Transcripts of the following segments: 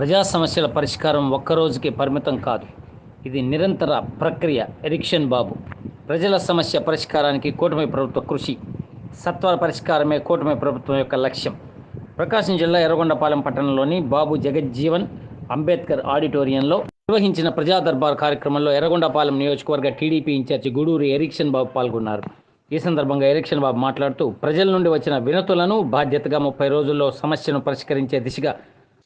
ప్రజా సమస్యల పరిష్కారం ఒక్కరోజుకి పరిమితం కాదు. ఇది నిరంతర ప్రక్రియ ఎరిక్షన్ బాబు. ప్రజల సమస్య పరిష్కారానికి కూటమి ప్రభుత్వ కృషి. సత్వర పరిష్కారమే కూటమి ప్రభుత్వం యొక్క లక్ష్యం. ప్రకాశం జిల్లా ఎర్రగొండపాలెం పట్టణంలోని బాబు జగజ్జీవన్ అంబేద్కర్ ఆడిటోరియంలో నిర్వహించిన ప్రజా దర్బార్ కార్యక్రమంలో ఎర్రగొండపాలెం నియోజకవర్గ టీడీపీ ఇన్ఛార్జి గూడూరు ఎరిక్షన్ బాబు పాల్గొన్నారు. ఈ సందర్భంగా ఎరిక్షన్ బాబు మాట్లాడుతూ ప్రజల నుండి వచ్చిన వినతులను బాధ్యతగా ముప్పై రోజుల్లో సమస్యను పరిష్కరించే దిశగా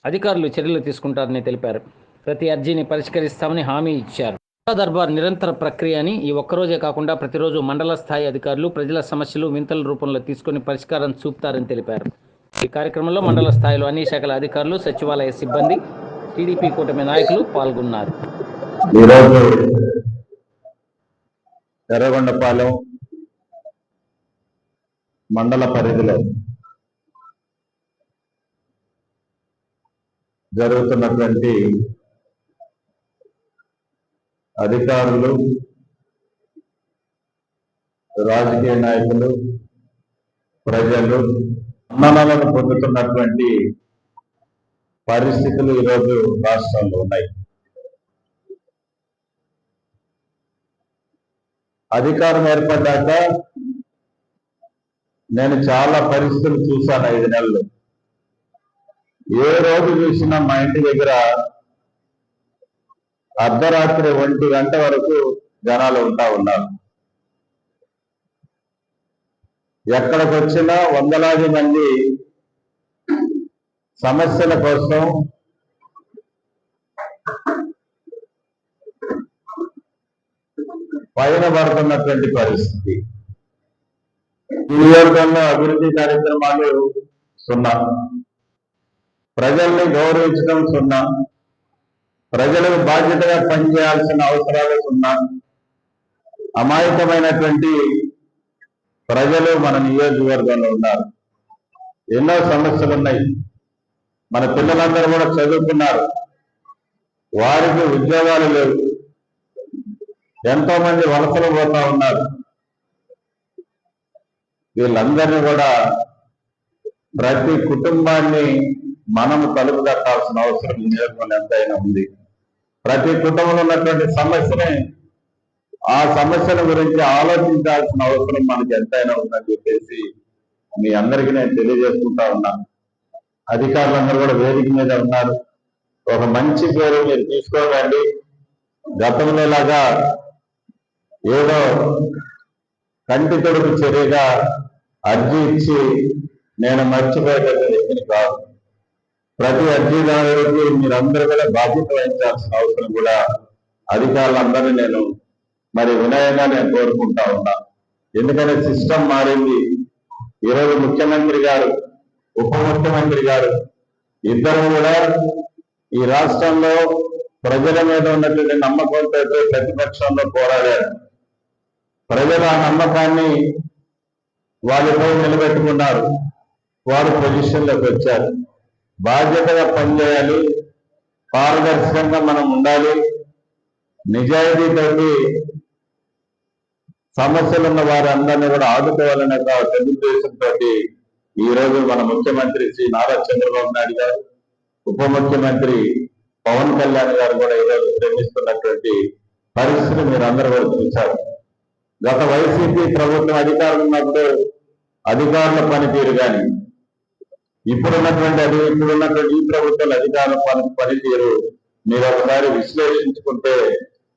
అధికారులు చర్యలు తీసుకుంటారని తెలిపారు. ప్రతి అర్జీని పరిష్కరిస్తామని హామీ ఇచ్చారు. దర్బార్ నిరంతర ప్రక్రియ అని ఈ ఒక్కరోజే కాకుండా ప్రతిరోజు మండల స్థాయి అధికారులు ప్రజల సమస్యలు వింతల రూపంలో తీసుకొని పరిష్కారం చూపుతారని తెలిపారు. ఈ కార్యక్రమంలో మండల స్థాయిలో అన్ని శాఖల అధికారులు సచివాలయ సిబ్బంది టీడీపీ కూటమి నాయకులు పాల్గొన్నారు. ఈరోజు ఎర్రగొండపాలెం మండల పరిధిలో జరుగుతున్నటువంటి అధికారులు రాజకీయ నాయకులు ప్రజలు మన్ననలను పొందుతున్నటువంటి పరిస్థితులు ఈరోజు రాష్ట్రంలో ఉన్నాయి. అధికారం ఏర్పడ్డాక నేను చాలా పరిస్థితులు చూశాను ఐదు నెలలు. ఏ రోజు చూసినా మా ఇంటి దగ్గర అర్ధరాత్రి ఒంటి గంట వరకు జనాలు ఉంటా ఉన్నారు. ఎక్కడికి వచ్చినా వందలాది మంది సమస్యల కోసం పైన పడుతున్నటువంటి పరిస్థితి. ఈ వర్గంలో అభివృద్ధి కార్యక్రమాలు సున్నా. ప్రజల్ని గౌరవించడం సున్నా. ప్రజలకు బాధ్యతగా పనిచేయాల్సిన అవసరాలు సున్నా. అమాయకమైనటువంటి ప్రజలు మన నియోజకవర్గంలో ఉన్నారు. ఎన్నో సమస్యలు ఉన్నాయి మన పిల్లలందరూ కూడా చదువుకున్నారు. వారికి ఉద్యోగాలు లేవు. ఎంతో మంది వలసలు పోతా ఉన్నారు. వీళ్ళందరినీ కూడా ప్రతి కుటుంబాన్ని మనము తలుపు కట్టాల్సిన అవసరం ఈ ఎంతైనా ఉంది. ప్రతి కుటుంబంలో ఉన్నటువంటి సమస్యని ఆ సమస్యల గురించి ఆలోచించాల్సిన అవసరం మనకి ఎంతైనా ఉందని చెప్పేసి మీ అందరికీ నేను తెలియజేసుకుంటా ఉన్నా. అధికారులందరూ కూడా వేదిక మీద ఉన్నారు. ఒక మంచి పేరు మీరు తీసుకోకండి. గతంలోలాగా ఏదో కంటి తొడుపు చర్యగా అర్జీ ఇచ్చి నేను మర్చిపోయేటట్టు వ్యక్తిని కాదు. ప్రతి అర్జీదారుడికి మీరందరూ కూడా బాధ్యత వహించాల్సిన అవసరం కూడా అధికారులందరినీ నేను మరి వినయంగా నేను కోరుకుంటా ఉన్నా. ఎందుకంటే సిస్టమ్ మారింది. ఈరోజు ముఖ్యమంత్రి గారు ఉప ముఖ్యమంత్రి గారు ఇద్దరు కూడా ఈ రాష్ట్రంలో ప్రజల మీద ఉన్నటువంటి నమ్మకంతో ప్రతిపక్షంలో పోరాడారు. ప్రజలు ఆ నమ్మకాన్ని వాళ్ళపై నిలబెట్టుకున్నారు. వారు పొజిషన్లోకి వచ్చారు. బాధ్యతగా పనిచేయాలి పారదర్శకంగా మనం ఉండాలి. నిజాయితీతోటి సమస్యలు ఉన్న వారందరినీ కూడా ఆదుకోవాలనే తెలుగుదేశంతో ఈ రోజు మన ముఖ్యమంత్రి శ్రీ నారా చంద్రబాబు నాయుడు గారు ఉప ముఖ్యమంత్రి పవన్ కళ్యాణ్ గారు కూడా ఈరోజు శ్రమిస్తున్నటువంటి పరిస్థితి మీరు అందరూ కూడా చూశారు. గత వైసీపీ ప్రభుత్వం అధికారులు ఉన్నప్పుడు అధికారుల పనితీరు కానీ ఇప్పుడున్నటువంటి అది ఇప్పుడున్నటువంటి ఈ ప్రభుత్వాల అధికారం పనితీరు మీరు ఒకసారి విశ్లేషించుకుంటే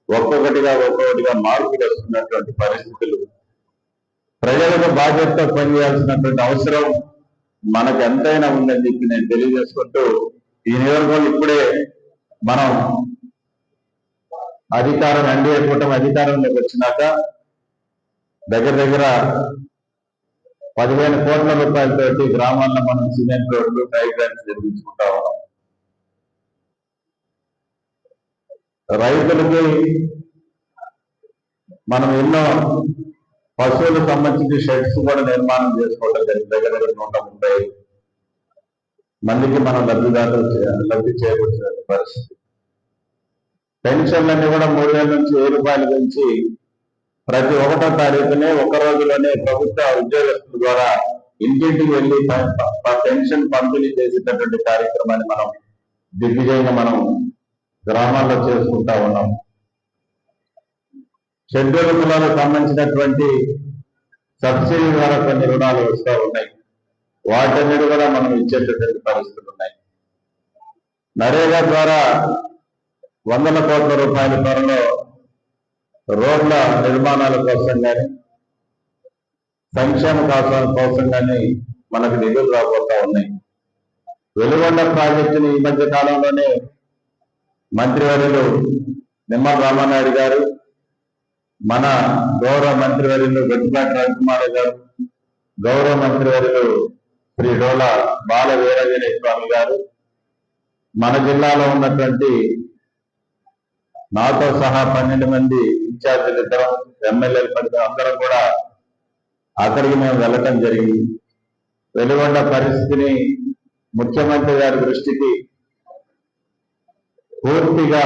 ఒక్కొక్కటిగా ఒక్కొక్కటిగా మార్పులు వస్తున్నటువంటి పరిస్థితులు. ప్రజలకు బాధ్యతతో పనిచేయాల్సినటువంటి అవసరం మనకు ఎంతైనా ఉందని చెప్పి నేను తెలియజేసుకుంటూ ఈ నియోజకవర్గంలో ఇప్పుడే మనం అధికారం ఎన్డీఏ కూటమి అధికారంలోకి వచ్చినాక దగ్గర దగ్గర పదిహేను కోట్ల రూపాయలతోటి గ్రామాల్లో మనం సిమెంట్ రోడ్లు డైగ్రామ్స్ నిర్మించుకుంటా ఉన్నాం. రైతులకి మనం ఎన్నో పశువులకు సంబంధించి షెడ్స్ కూడా నిర్మాణం చేసుకోవడం జరిగింది. దగ్గర దగ్గర నూట ముప్పై మందికి మనం లబ్ధిదారులు లబ్ధి చేకూర్చిన పరిస్థితి. పెన్షన్లన్నీ కూడా మూడు వేల నుంచి వెయ్యి రూపాయల నుంచి ప్రతి ఒకటో తారీఖునే ఒక రోజులోనే ప్రభుత్వ ఉద్యోగస్తుల ద్వారా ఇంటింటికి వెళ్ళి పెన్షన్ పంపిణీ చేసేటటువంటి కార్యక్రమాన్ని మనం దిగ్విజయంగా మనం గ్రామాల్లో చేసుకుంటా ఉన్నాం. షెడ్యూల్ కులాలకు సంబంధించినటువంటి సబ్సిడీ ద్వారా కొన్ని రుణాలు వస్తూ ఉన్నాయి. వాటన్నిటి కూడా మనం ఇచ్చేటటువంటి పరిస్థితులు ఉన్నాయి. నరేగా ద్వారా వందల కోట్ల రూపాయల త్వరలో రోడ్ల నిర్మాణాల కోసం కానీ సంక్షేమ కోసం కోసం కానీ మనకు నిధులు రాబోతా ఉన్నాయి. వెలుగొండ ప్రాజెక్టుని ఈ మధ్య కాలంలోనే మంత్రివర్యులు నిమ్మల రామానాయుడు గారు మన గౌరవ మంత్రివర్యులు గట్టిపాటి రవికుమార్ గారు గౌరవ మంత్రివర్యులు శ్రీ డోలా బాల వీరగిరి స్వామి గారు మన జిల్లాలో ఉన్నటువంటి నాతో సహా పన్నెండు మంది ఇన్ఛార్జీలు ఇద్దరం ఎమ్మెల్యేలు పడితే అందరం కూడా అక్కడికి మేము వెళ్ళటం జరిగింది. వెలుగొండ పరిస్థితిని ముఖ్యమంత్రి గారి దృష్టికి పూర్తిగా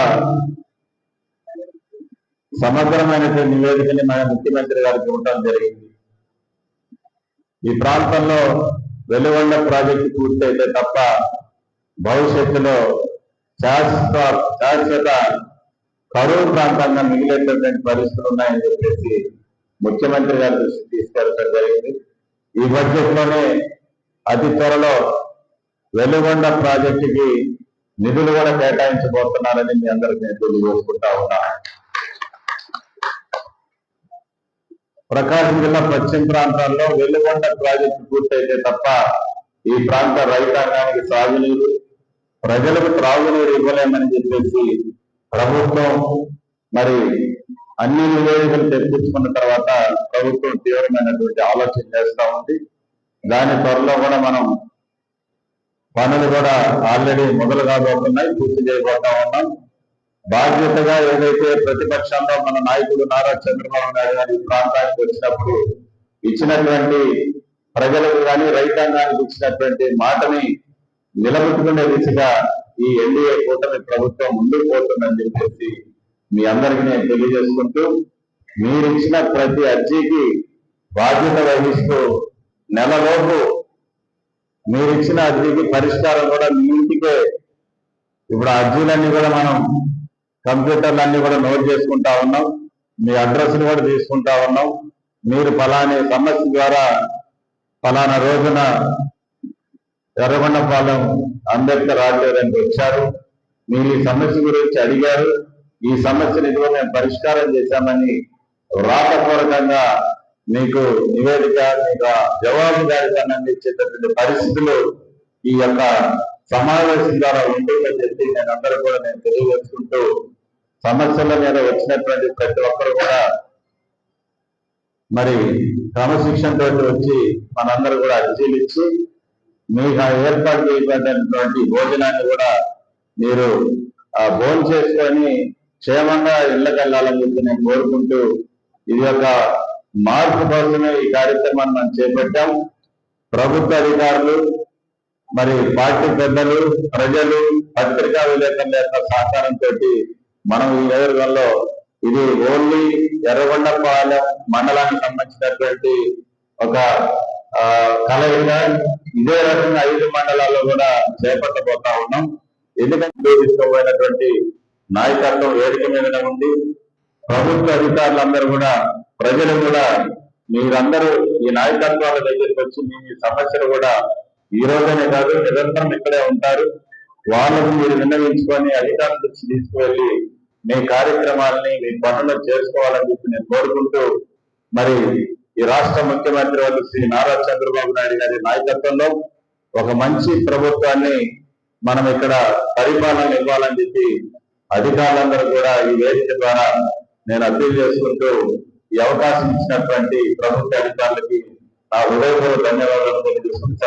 సమగ్రమైనటువంటి నివేదికని మన ముఖ్యమంత్రి గారికి ఇవ్వటం జరిగింది. ఈ ప్రాంతంలో వెలువండ ప్రాజెక్టు పూర్తయితే తప్ప భవిష్యత్తులో శాశ్వత శాశ్వత కరువు ప్రాంతంగా మిగిలేటటువంటి పరిస్థితులు ఉన్నాయని చెప్పేసి ముఖ్యమంత్రి గారి దృష్టికి తీసుకెళ్ళడం జరిగింది. ఈ బడ్జెట్లోనే అతి త్వరలో వెలుగొండ ప్రాజెక్టుకి నిధులు కూడా కేటాయించబోతున్నారని మీ అందరికి నేను తెలియజేసుకుంటా ఉన్నాను ప్రకాశం జిల్లా పశ్చిమ ప్రాంతాల్లో వెలుగొండ ప్రాజెక్టు పూర్తయితే తప్ప ఈ ప్రాంత రైతాంగానికి సాగునీరు ప్రజలకు త్రాగునీరు ఇవ్వలేమని చెప్పేసి ప్రభుత్వం మరి అన్ని నివేదికలు తెప్పించుకున్న తర్వాత ప్రభుత్వం తీవ్రమైనటువంటి ఆలోచన చేస్తా ఉంది. దాని త్వరలో కూడా మనం పనులు కూడా ఆల్రెడీ మొదలు కాబోతున్నాయి పూర్తి చేయబోతా ఉన్నాం. బాధ్యతగా ఏదైతే ప్రతిపక్షంలో మన నాయకుడు నారా చంద్రబాబు నాయుడు గారు ఈ ప్రాంతానికి వచ్చినప్పుడు ఇచ్చినటువంటి ప్రజలకు కానీ రైతాంగానికి ఇచ్చినటువంటి మాటని నిలబెట్టుకునే దిశగా ఈ ఎన్డీఏ కూటమి ప్రభుత్వం ముందుకు పోతుందని చెప్పేసి మీ అందరికీ నేను తెలియజేసుకుంటూ మీరు ఇచ్చిన ప్రతి అర్జీకి బాధ్యత వహిస్తూ నెలలోపు మీరు ఇచ్చిన అర్జీకి పరిష్కారం కూడా మీ ఇంటికే. ఇప్పుడు అర్జీలన్నీ కూడా మనం కంప్యూటర్లన్నీ కూడా నోట్ చేసుకుంటా ఉన్నాం. మీ అడ్రస్ కూడా తీసుకుంటా ఉన్నాం. మీరు ఫలాని సమస్య ద్వారా ఫలానా రోజున ఎర్రగొండపాలెం అంబేద్కర్ ఆడిటోరియంకి వచ్చారు. మీరు ఈ సమస్య గురించి అడిగారు. ఈ సమస్యను ఇదిగో మేము పరిష్కారం చేశామని వ్రాతపూర్వకంగా మీకు నివేదిక మీకు ఆ జవాబుదారితనం అందించేటటువంటి పరిస్థితులు ఈ యొక్క సమావేశం ద్వారా ఉంటుందని చెప్పి నేను అందరూ కూడా నేను తెలియజేసుకుంటూ సమస్యల మీద వచ్చినటువంటి ప్రతి ఒక్కరు కూడా మరి క్రమశిక్షణతో వచ్చి మనందరూ కూడా అర్జీలు ఇచ్చి మీకు ఆ ఏర్పాటు చేయబడినటువంటి భోజనాన్ని కూడా మీరు ఆ భోజనం చేసుకొని క్షేమంగా ఇళ్ళకి వెళ్ళాలని చెప్పి నేను కోరుకుంటూ ఇది ఒక మార్పు కోసమే ఈ కార్యక్రమాన్ని మనం చేపట్టాం. ప్రభుత్వ అధికారులు మరి పార్టీ పెద్దలు ప్రజలు పత్రికా విలేకరుల యొక్క సహకారంతో మనం ఈ నియోజకవర్గంలో ఇది ఓన్లీ ఎర్రగొండపాలెం మండలానికి సంబంధించినటువంటి ఒక కలయిక ఇదే రకంగా ఐదు మండలాల్లో కూడా చేపట్టబోతా ఉన్నాం. ఎందుకంటే తీసుకోబోయినటువంటి నాయకత్వం వేదిక మీదనే ఉంది. ప్రభుత్వ అధికారులందరూ కూడా ప్రజలు కూడా మీరందరూ ఈ నాయకత్వాల దగ్గరికి వచ్చి మీ సమస్యలు కూడా ఈ రోజనే కాదు నిరంతరం ఇక్కడే ఉంటారు. వాళ్ళకు మీరు విన్నవించుకొని అధికారుల దృష్టి తీసుకువెళ్ళి మీ కార్యక్రమాలని మీ పనులు చేసుకోవాలని చెప్పి నేను కోరుకుంటూ మరి ఈ రాష్ట్ర ముఖ్యమంత్రి వాళ్ళు శ్రీ నారా చంద్రబాబు నాయుడు గారి నాయకత్వంలో ఒక మంచి ప్రభుత్వాన్ని మనం ఇక్కడ పరిపాలన ఇవ్వాలని చెప్పి అధికారులందరూ కూడా ఈ వేదిక ద్వారా నేను అప్పీల్ చేసుకుంటూ ఈ అవకాశం ఇచ్చినటువంటి ప్రభుత్వ అధికారులకి నా హృదయపూర్వక ధన్యవాదాలు తెలియజేసుకుంటాను